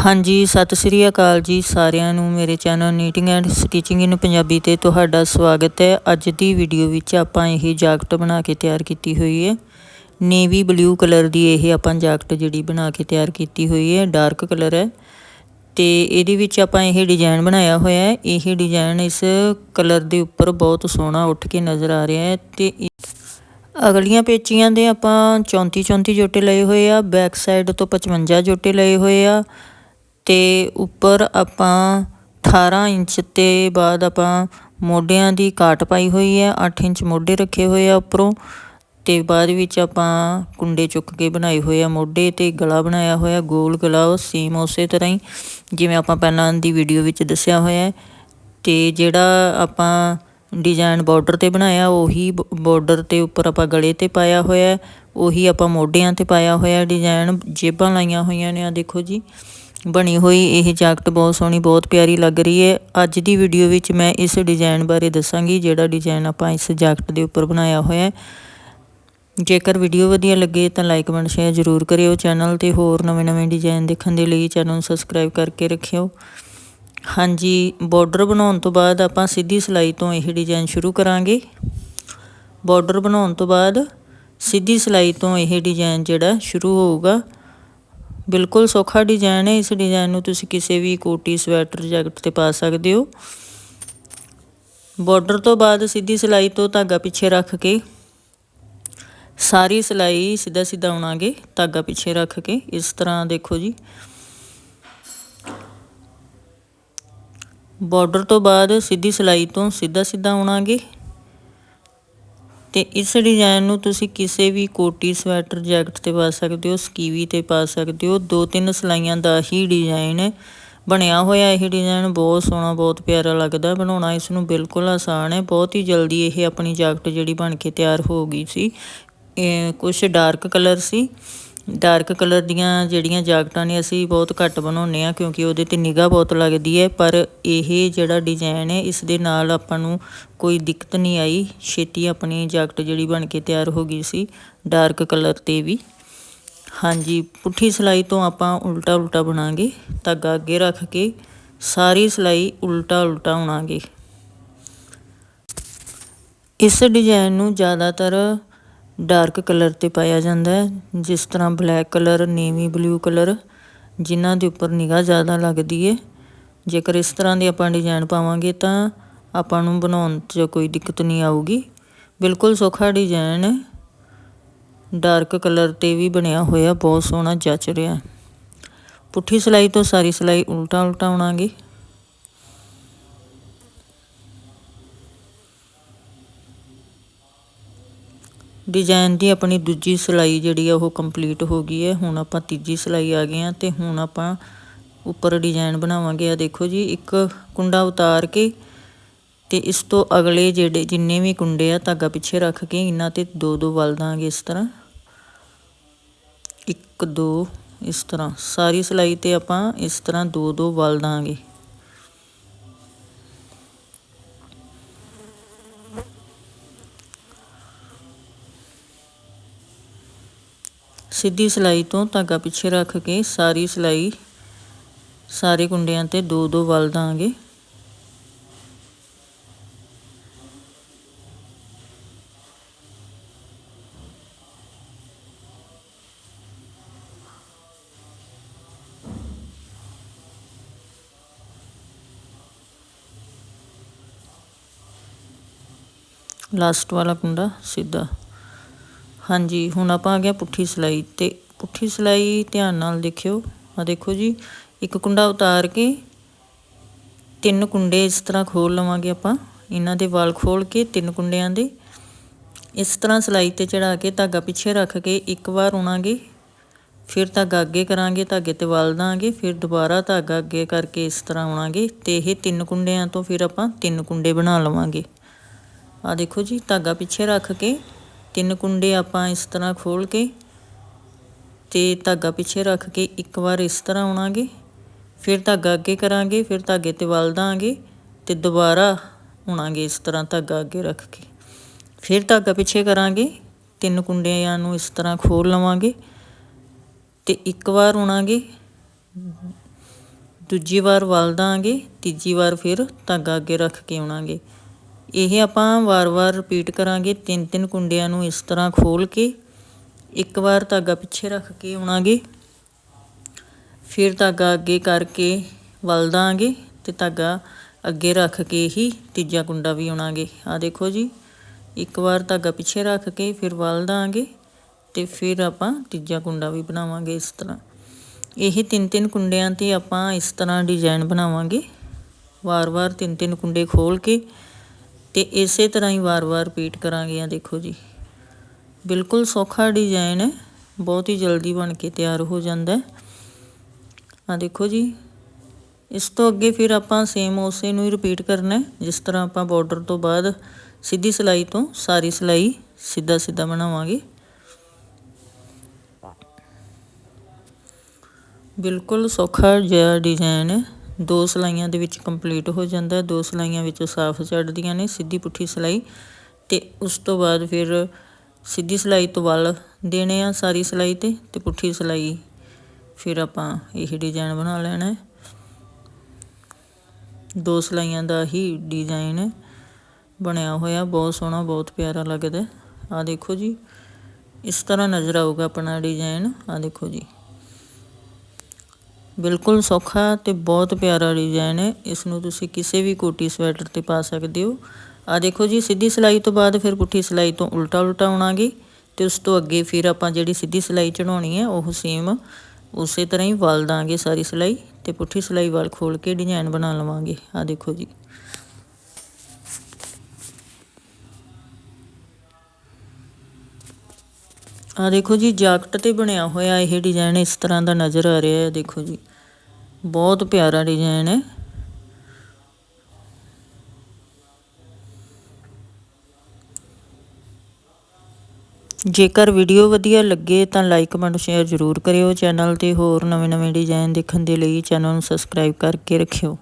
ਹਾਂਜੀ, ਸਤਿ ਸ੍ਰੀ ਅਕਾਲ ਜੀ ਸਾਰਿਆਂ ਨੂੰ। ਮੇਰੇ channel knitting and stitching in Punjabi ਤੇ ਤੁਹਾਡਾ ਸਵਾਗਤ ਹੈ। ਅੱਜ ਦੀ ਵੀਡੀਓ ਵਿੱਚ ਆਪਾਂ ਇਹ ਜਾਕਟ ਬਣਾ ਕੇ ਤਿਆਰ ਕੀਤੀ ਹੋਈ ਹੈ। ਨੇਵੀ ਬਲੂ ਕਲਰ ਦੀ ਇਹ ਆਪਾਂ ਜਾਕਟ ਜਿਹੜੀ ਬਣਾ ਕੇ ਤਿਆਰ ਕੀਤੀ ਹੋਈ ਹੈ। ਡਾਰਕ ਕਲਰ ਹੈ। ਤੇ ਇਹਦੇ ਵਿੱਚ ਆਪਾਂ ਇਹ ਡਿਜ਼ਾਈਨ ਬਣਾਇਆ ਹੋਇਆ ਹੈ। ਇਹ ਡਿਜ਼ਾਈਨ ਇਸ ਕਲਰ ਦੇ ਉੱਪਰ ਬਹੁਤ ਸੋਹਣਾ ਉੱਠ ਕੇ ਨਜ਼ਰ ਆ ਰਿਹਾ ਹੈ ਤੇ ਅਗਲੀਆਂ ਪੇਚੀਆਂ ਦੇ ਆਪਾਂ 34 34 ਜੋਟੇ ਲਏ ਹੋਏ ਆ। ਬੈਕ ਸਾਈਡ ਤੋਂ 55 ਜੋਟੇ ਲਏ ਹੋਏ ਆ। ਤੇ ਉੱਪਰ ਆਪਾਂ 18 ਇੰਚ ਤੇ ਬਾਅਦ ਆਪਾਂ ਮੋਢਿਆਂ ਦੀ ਕਾਟ ਪਾਈ ਹੋਈ ਹੈ। 8 ਇੰਚ ਮੋਢੇ ਰੱਖੇ ਹੋਏ ਆ ਉੱਪਰੋਂ ਤੇ ਬਾਅਦ ਵਿੱਚ ਆਪਾਂ ਕੁੰਡੇ ਚੁੱਕ ਕੇ ਬਣਾਏ ਹੋਏ ਆ ਮੋਢੇ ਤੇ ਗਲਾ ਬਣਾਇਆ ਹੋਇਆ, ਗੋਲ ਗਲਾ, ਉਹ ਸੇਮ ਉਸੇ ਤਰ੍ਹਾਂ ਹੀ ਜਿਵੇਂ ਆਪਾਂ ਪਹਿਲਾਂ ਦੀ ਵੀਡੀਓ ਵਿੱਚ ਦੱਸਿਆ ਹੋਇਆ ਹੈ। ਤੇ ਜਿਹੜਾ ਆਪਾਂ ਡਿਜ਼ਾਈਨ ਬਾਰਡਰ ਤੇ ਬਣਾਇਆ, ਉਹੀ ਬਾਰਡਰ ਤੇ ਉੱਪਰ ਆਪਾਂ ਗਲੇ ਤੇ ਪਾਇਆ ਹੋਇਆ ਉਹੀ ਆਪਾਂ ਮੋਢਿਆਂ ਤੇ ਪਾਇਆ ਹੋਇਆ ਡਿਜ਼ਾਈਨ ਜੇਬਾਂ ਲਾਈਆਂ ਹੋਈਆਂ ਨੇ ਆ ਦੇਖੋ ਜੀ। ਬਣੀ ਹੋਈ, ਇਹ ਜੈਕਟ ਬਹੁਤ ਸੋਹਣੀ, ਬਹੁਤ ਪਿਆਰੀ ਲੱਗ ਰਹੀ ਹੈ। ਅੱਜ ਦੀ ਵੀਡੀਓ ਵਿੱਚ ਮੈਂ ਇਸ ਡਿਜ਼ਾਈਨ ਬਾਰੇ ਦੱਸਾਂਗੀ, ਜਿਹੜਾ ਡਿਜ਼ਾਈਨ ਆਪਾਂ ਇਸ ਜੈਕਟ ਦੇ ਉੱਪਰ ਬਣਾਇਆ ਹੋਇਆ ਹੈ। ਜੇਕਰ ਵੀਡੀਓ ਵਧੀਆ ਲੱਗੇ ਤਾਂ ਲਾਈਕ ਕਮੈਂਟ ਸ਼ੇਅਰ ਜ਼ਰੂਰ ਕਰਿਓ ਚੈਨਲ ਤੇ, ਹੋਰ ਨਵੇਂ-ਨਵੇਂ ਡਿਜ਼ਾਈਨ ਦੇਖਣ ਦੇ ਲਈ ਚੈਨਲ ਨੂੰ ਸਬਸਕ੍ਰਾਈਬ ਕਰਕੇ ਰੱਖਿਓ। ਹਾਂਜੀ ਬਾਰਡਰ ਬਣਾਉਣ ਤੋਂ ਬਾਅਦ ਆਪਾਂ ਸਿੱਧੀ ਸਿਲਾਈ ਤੋਂ ਇਹ ਡਿਜ਼ਾਈਨ ਸ਼ੁਰੂ ਕਰਾਂਗੇ। ਬਾਰਡਰ ਬਣਾਉਣ ਤੋਂ ਬਾਅਦ ਸਿੱਧੀ ਸਿਲਾਈ ਤੋਂ ਇਹ ਡਿਜ਼ਾਈਨ ਜਿਹੜਾ ਸ਼ੁਰੂ ਹੋਊਗਾ। ਬਿਲਕੁਲ ਸੌਖਾ ਡਿਜ਼ਾਈਨ ਹੈ। ਇਸ ਡਿਜ਼ਾਈਨ ਨੂੰ ਤੁਸੀਂ ਕਿਸੇ ਵੀ ਕੋਟੀ, ਸਵੈਟਰ, ਜੈਕਟ ਤੇ ਪਾ ਸਕਦੇ ਹੋ। ਬਾਰਡਰ ਤੋਂ ਬਾਅਦ ਸਿੱਧੀ ਸਿਲਾਈ ਤੋਂ ਧਾਗਾ ਪਿੱਛੇ ਰੱਖ ਕੇ, ਸਾਰੀ ਸਿਲਾਈ ਸਿੱਧਾ ਸਿੱਧਾ ਉਣਾਗੇ ਧਾਗਾ ਪਿੱਛੇ ਰੱਖ ਕੇ। ਇਸ ਤਰ੍ਹਾਂ ਦੇਖੋ ਜੀ। ਬਾਰਡਰ ਤੋਂ ਬਾਅਦ ਸਿੱਧੀ ਸਿਲਾਈ ਤੋਂ ਸਿੱਧਾ ਸਿੱਧਾ ਆਉਣਾਗੇ। ਤੇ ਇਸ ਡਿਜ਼ਾਈਨ ਨੂੰ ਤੁਸੀਂ ਕਿਸੇ ਵੀ ਕੋਟੀ, ਸਵੈਟਰ, ਜੈਕਟ ਤੇ ਪਾ ਸਕਦੇ ਹੋ, ਸਕੀਵੀ ਤੇ ਪਾ ਸਕਦੇ ਹੋ। ਦੋ ਤਿੰਨ ਸਲਾਈਆਂ ਦਾ ਹੀ ਡਿਜ਼ਾਈਨ ਹੈ ਬਣਿਆ ਹੋਇਆ। ਇਹ ਡਿਜ਼ਾਈਨ ਬਹੁਤ ਸੋਹਣਾ, ਬਹੁਤ ਪਿਆਰਾ ਲੱਗਦਾ। ਬਣਾਉਣਾ ਇਸ ਨੂੰ ਬਿਲਕੁਲ ਆਸਾਨ ਹੈ। ਬਹੁਤ ਹੀ ਜਲਦੀ ਇਹ ਆਪਣੀ ਜੈਕਟ ਜਿਹੜੀ ਬਣ ਕੇ ਤਿਆਰ ਹੋ ਗਈ ਸੀ। ਇਹ ਕੁਝ ਡਾਰਕ ਕਲਰ ਸੀ। ਡਾਰਕ ਕਲਰ ਦੀਆਂ ਜਿਹੜੀਆਂ ਜਾਕਟਾਂ ਨੇ ਅਸੀਂ ਬਹੁਤ ਘੱਟ ਬਣਾਉਂਦੇ ਆ ਕਿਉਂਕਿ ਉਹਦੇ ਤੇ ਨਿਗਾਹ ਬਹੁਤ ਲੱਗਦੀ ਹੈ, ਪਰ ਇਹ ਜਿਹੜਾ ਡਿਜ਼ਾਈਨ ਹੈ ਇਸ ਦੇ ਨਾਲ ਆਪਾਂ ਨੂੰ ਕੋਈ ਦਿੱਕਤ ਨਹੀਂ ਆਈ। ਛੇਤੀ ਆਪਣੀ ਜਾਕਟ ਜਿਹੜੀ ਬਣ ਕੇ ਤਿਆਰ ਹੋ ਗਈ ਸੀ ਡਾਰਕ ਕਲਰ ਤੇ ਵੀ। ਹਾਂਜੀ, ਪੁੱਠੀ ਸਲਾਈ ਤੋਂ ਆਪਾਂ ਉਲਟਾ ਉਲਟਾ ਬਣਾਗੇ, ਧਾਗਾ ਅੱਗੇ ਰੱਖ ਕੇ ਸਾਰੀ ਸਲਾਈ ਉਲਟਾ ਉਲਟਾ ਉਣਾਗੇ ਇਸ ਡਿਜ਼ਾਈਨ ਨੂੰ ਜ਼ਿਆਦਾਤਰ ਡਾਰਕ ਕਲਰ ਤੇ ਪਾਇਆ ਜਾਂਦਾ ਹੈ, ਜਿਸ ਤਰ੍ਹਾਂ black colour, navy blue colour, ਜਿਨ੍ਹਾਂ ਦੇ ਉੱਪਰ ਨਿਗਾਹ ਜ਼ਿਆਦਾ ਲੱਗਦੀ ਹੈ ਜੇਕਰ ਇਸ ਤਰ੍ਹਾਂ ਦੇ ਆਪਾਂ ਡਿਜ਼ਾਈਨ ਪਾਵਾਂਗੇ ਤਾਂ ਆਪਾਂ ਨੂੰ ਬਣਾਉਣ 'ਚ ਕੋਈ ਦਿੱਕਤ ਨਹੀਂ ਆਊਗੀ। ਬਿਲਕੁਲ ਸੌਖਾ ਡਿਜ਼ਾਈਨ ਹੈ ਡਾਰਕ ਕਲਰ ਤੇ ਵੀ ਬਣਿਆ ਹੋਇਆ, ਬਹੁਤ ਸੋਹਣਾ ਜੱਚ ਰਿਹਾ। ਪੁੱਠੀ ਸਲਾਈ ਤੋਂ ਸਾਰੀ ਸਲਾਈ ਉਲਟਾ ਉਲਟਾ ਉਣਾਂਗੇ ਡਿਜ਼ਾਈਨ ਦੀ ਆਪਣੀ ਦੂਜੀ ਸਿਲਾਈ ਜਿਹੜੀ ਆ ਉਹ ਕੰਪਲੀਟ ਹੋ ਗਈ ਹੈ। ਹੁਣ ਆਪਾਂ ਤੀਜੀ ਸਿਲਾਈ ਆ ਗਏ ਆ ਤੇ ਹੁਣ ਆਪਾਂ ਉੱਪਰ ਡਿਜ਼ਾਈਨ ਬਣਾਵਾਂਗੇ। ਆ ਦੇਖੋ ਜੀ, ਇੱਕ ਕੁੰਡਾ ਉਤਾਰ ਕੇ ਤੇ ਇਸ ਤੋਂ ਅਗਲੇ ਜਿਹੜੇ ਜਿੰਨੇ ਵੀ ਕੁੰਡੇ ਆ ਧਾਗਾ ਪਿੱਛੇ ਰੱਖ ਕੇ ਇਹਨਾਂ ਤੇ ਦੋ ਦੋ ਵਲ ਦਾਂਗੇ ਇਸ ਤਰ੍ਹਾਂ। ਇੱਕ, ਦੋ, ਇਸ ਤਰ੍ਹਾਂ। ਸਾਰੀ ਸਿਲਾਈ ਤੇ ਆਪਾਂ ਇਸ ਤਰ੍ਹਾਂ ਦੋ ਦੋ ਵਲ ਦਾਂਗੇ। ਸਿੱਧੀ ਸਿਲਾਈ ਤੋਂ ਧਾਗਾ ਪਿੱਛੇ ਰੱਖ ਕੇ ਸਾਰੀ ਸਿਲਾਈ ਸਾਰੇ ਕੁੰਡਿਆਂ ਤੇ ਦੋ ਦੋ ਵਲ ਦਾਂਗੇ। ਲਾਸਟ ਵਾਲਾ ਕੁੰਡਾ ਸਿੱਧਾ। ਹਾਂਜੀ, ਹੁਣ ਆਪਾਂ ਆ ਗਿਆ ਪੁੱਠੀ ਸਲਾਈ ਤੇ ਪੁੱਠੀ ਸਲਾਈ ਧਿਆਨ ਨਾਲ ਦੇਖਿਓ। ਆ ਦੇਖੋ ਜੀ, ਇੱਕ ਕੁੰਡਾ ਉਤਾਰ ਕੇ ਤਿੰਨ ਕੁੰਡੇ ਇਸ ਤਰ੍ਹਾਂ ਖੋਲ ਲਵਾਂਗੇ ਆਪਾਂ। ਇਹਨਾਂ ਦੇ ਵਾਲ ਖੋਲ ਕੇ ਤਿੰਨ ਕੁੰਡਿਆਂ ਦੇ। ਇਸ ਤਰ੍ਹਾਂ ਸਲਾਈ ਤੇ ਚੜਾ ਕੇ ਧਾਗਾ ਪਿੱਛੇ ਰੱਖ ਕੇ ਇੱਕ ਵਾਰ ਉਣਾਂਗੇ ਫਿਰ ਧਾਗਾ ਅੱਗੇ ਕਰਾਂਗੇ, ਧਾਗੇ ਤੇ ਵਾਲ ਦਾਂਗੇ, ਫਿਰ ਦੁਬਾਰਾ ਧਾਗਾ ਅੱਗੇ ਕਰਕੇ ਇਸ ਤਰ੍ਹਾਂ ਆਉਣਾਗੇ ਤੇ ਇਹ ਤਿੰਨ ਕੁੰਡਿਆਂ ਤੋਂ ਫਿਰ ਆਪਾਂ ਤਿੰਨ ਕੁੰਡੇ ਬਣਾ ਲਵਾਂਗੇ। ਆ ਦੇਖੋ ਜੀ, ਧਾਗਾ ਪਿੱਛੇ ਰੱਖ ਕੇ ਤਿੰਨ ਕੁੰਡੇ ਆਪਾਂ ਇਸ ਤਰ੍ਹਾਂ ਖੋਲ ਕੇ ਤੇ ਧਾਗਾ ਪਿੱਛੇ ਰੱਖ ਕੇ ਇੱਕ ਵਾਰ ਇਸ ਤਰ੍ਹਾਂ ਆਉਣਾਗੇ, ਫਿਰ ਧਾਗਾ ਅੱਗੇ ਕਰਾਂਗੇ, ਫਿਰ ਧਾਗੇ ਤੇ ਵਲ ਦਾਂਗੇ ਤੇ ਦੁਬਾਰਾ ਆਉਣਾਗੇ ਇਸ ਤਰ੍ਹਾਂ ਧਾਗਾ ਅੱਗੇ ਰੱਖ ਕੇ। ਫਿਰ ਧਾਗਾ ਪਿੱਛੇ ਕਰਾਂਗੇ, ਤਿੰਨ ਕੁੰਡਿਆਂ ਨੂੰ ਇਸ ਤਰ੍ਹਾਂ ਖੋਲ ਲਵਾਂਗੇ ਤੇ ਇੱਕ ਵਾਰ ਆਉਣਾਗੇ, ਦੂਜੀ ਵਾਰ ਵਲ ਦਾਂਗੇ, ਤੀਜੀ ਵਾਰ ਫਿਰ ਧਾਗਾ ਅੱਗੇ ਰੱਖ ਕੇ ਆਉਣਾਗੇ। ਇਹ ਆਪਾਂ ਵਾਰ-ਵਾਰ ਰਿਪੀਟ ਕਰਾਂਗੇ ਤਿੰਨ ਤਿੰਨ ਕੁੰਡਿਆਂ ਨੂੰ ਇਸ ਤਰ੍ਹਾਂ ਖੋਲ ਕੇ, ਇੱਕ ਵਾਰ ਧਾਗਾ ਪਿੱਛੇ ਰੱਖ ਕੇ ਆਉਣਾਗੇ। ਫਿਰ ਧਾਗਾ ਅੱਗੇ ਕਰਕੇ ਵਲ ਦਾਂਗੇ ਤੇ ਧਾਗਾ ਅੱਗੇ ਰੱਖ ਕੇ ਹੀ ਤੀਜਾ ਕੁੰਡਾ ਵੀ ਆਉਣਾਗੇ। ਆ ਦੇਖੋ ਜੀ, ਇੱਕ ਵਾਰ ਧਾਗਾ ਪਿੱਛੇ ਰੱਖ ਕੇ ਫਿਰ ਵਲ ਦਾਂਗੇ ਤੇ ਫਿਰ ਆਪਾਂ ਤੀਜਾ ਕੁੰਡਾ ਵੀ ਬਣਾਵਾਂਗੇ ਇਸ ਤਰ੍ਹਾਂ। ਇਹ ਤਿੰਨ ਤਿੰਨ ਕੁੰਡਿਆਂ ਤੇ ਆਪਾਂ ਇਸ ਤਰ੍ਹਾਂ ਡਿਜ਼ਾਈਨ ਬਣਾਵਾਂਗੇ। ਵਾਰ-ਵਾਰ ਤਿੰਨ ਤਿੰਨ ਕੁੰਡੇ ਖੋਲ ਕੇ ਤੇ ਇਸੇ ਤਰ੍ਹਾਂ ਹੀ ਵਾਰ-ਵਾਰ ਰਿਪੀਟ ਕਰਾਂਗੇ ਆ, ਦੇਖੋ ਜੀ। ਬਿਲਕੁਲ ਸੌਖਾ ਡਿਜ਼ਾਈਨ ਹੈ। ਬਹੁਤ ਹੀ ਜਲਦੀ ਬਣ ਕੇ ਤਿਆਰ ਹੋ ਜਾਂਦਾ ਹੈ। ਆ ਦੇਖੋ ਜੀ। ਇਸ ਤੋਂ ਅੱਗੇ ਫਿਰ ਆਪਾਂ ਸੇਮ ਉਸੇ ਨੂੰ ਹੀ ਰਿਪੀਟ ਕਰਨਾ ਹੈ। ਜਿਸ ਤਰ੍ਹਾਂ ਆਪਾਂ ਬਾਰਡਰ ਤੋਂ ਬਾਅਦ ਸਿੱਧੀ ਸਿਲਾਈ ਤੋਂ ਸਾਰੀ ਸਿਲਾਈ ਸਿੱਧਾ ਸਿੱਧਾ ਬਣਾਵਾਂਗੇ। ਬਿਲਕੁਲ ਸੌਖਾ ਜਿਹਾ ਡਿਜ਼ਾਈਨ ਹੈ। ਦੋ ਸਲਾਈਆਂ ਦੇ ਵਿੱਚ ਕੰਪਲੀਟ ਹੋ ਜਾਂਦਾ, ਦੋ ਸਲਾਈਆਂ ਵਿੱਚ ਸਾਫ਼ ਚੜਦੀਆਂ ਨੇ, ਸਿੱਧੀ ਪੁੱਠੀ ਸਲਾਈ ਤੇ ਉਸ ਤੋਂ ਬਾਅਦ ਫਿਰ ਸਿੱਧੀ ਸਲਾਈ ਤੋਂ ਵੱਲ ਦੇਣੇ ਆ ਸਾਰੀ ਸਲਾਈ ਤੇ ਤੇ ਪੁੱਠੀ ਸਲਾਈ ਫਿਰ ਆਪਾਂ ਇਹ ਡਿਜ਼ਾਈਨ ਬਣਾ ਲੈਣਾ ਹੈ। ਦੋ ਸਲਾਈਆਂ ਦਾ ਹੀ ਡਿਜ਼ਾਈਨ ਬਣਿਆ ਹੋਇਆ, ਬਹੁਤ ਸੋਹਣਾ, ਬਹੁਤ ਪਿਆਰਾ ਲੱਗਦਾ ਆ ਦੇਖੋ ਜੀ, ਇਸ ਤਰ੍ਹਾਂ ਨਜ਼ਰ ਆਊਗਾ ਆਪਣਾ ਡਿਜ਼ਾਈਨ ਆ ਦੇਖੋ ਜੀ। ਬਿਲਕੁਲ ਸੌਖਾ ਤੇ ਬਹੁਤ ਪਿਆਰਾ ਡਿਜ਼ਾਈਨ ਹੈ। ਇਸ ਨੂੰ ਤੁਸੀਂ ਕਿਸੇ ਵੀ ਕੋਟੀ ਸਵੈਟਰ ਤੇ ਪਾ ਸਕਦੇ ਹੋ। ਆ ਦੇਖੋ ਜੀ, ਸਿੱਧੀ ਸਿਲਾਈ ਤੋਂ ਬਾਅਦ ਫਿਰ ਪੁੱਠੀ ਸਿਲਾਈ ਤੋਂ ਉਲਟਾ ਉਲਟਾ ਆਉਣਾਗੇ ਤੇ ਉਸ ਤੋਂ ਅੱਗੇ ਫਿਰ ਆਪਾਂ ਜਿਹੜੀ ਸਿੱਧੀ ਸਿਲਾਈ ਚੜਾਉਣੀ ਹੈ, ਉਹ ਸੇਮ ਉਸੇ ਤਰ੍ਹਾਂ ਹੀ ਵਲ ਦਾਂਗੇ ਸਾਰੀ ਸਿਲਾਈ ਤੇ ਪੁੱਠੀ ਸਿਲਾਈ ਵੱਲ ਖੋਲ ਕੇ ਡਿਜ਼ਾਈਨ ਬਣਾ ਲਵਾਂਗੇ। ਆ ਦੇਖੋ ਜੀ। ਆ ਦੇਖੋ ਜੀ, ਜਾਕਟ ਤੇ ਬਣਿਆ ਹੋਇਆ ਇਹ ਡਿਜ਼ਾਈਨ ਇਸ ਤਰ੍ਹਾਂ ਦਾ ਨਜ਼ਰ ਆ ਰਿਹਾ ਹੈ, ਦੇਖੋ ਜੀ। ਬਹੁਤ ਪਿਆਰਾ ਡਿਜ਼ਾਈਨ ਹੈ। ਜੇਕਰ ਵੀਡੀਓ ਵਧੀਆ ਲੱਗੇ ਤਾਂ ਲਾਈਕ ਕਮੈਂਟ ਸ਼ੇਅਰ ਜ਼ਰੂਰ ਕਰਿਓ ਚੈਨਲ ਤੇ ਹੋਰ ਨਵੇਂ-ਨਵੇਂ ਡਿਜ਼ਾਈਨ ਦੇਖਣ ਦੇ ਲਈ ਚੈਨਲ ਨੂੰ ਸਬਸਕ੍ਰਾਈਬ ਕਰਕੇ ਰੱਖਿਓ।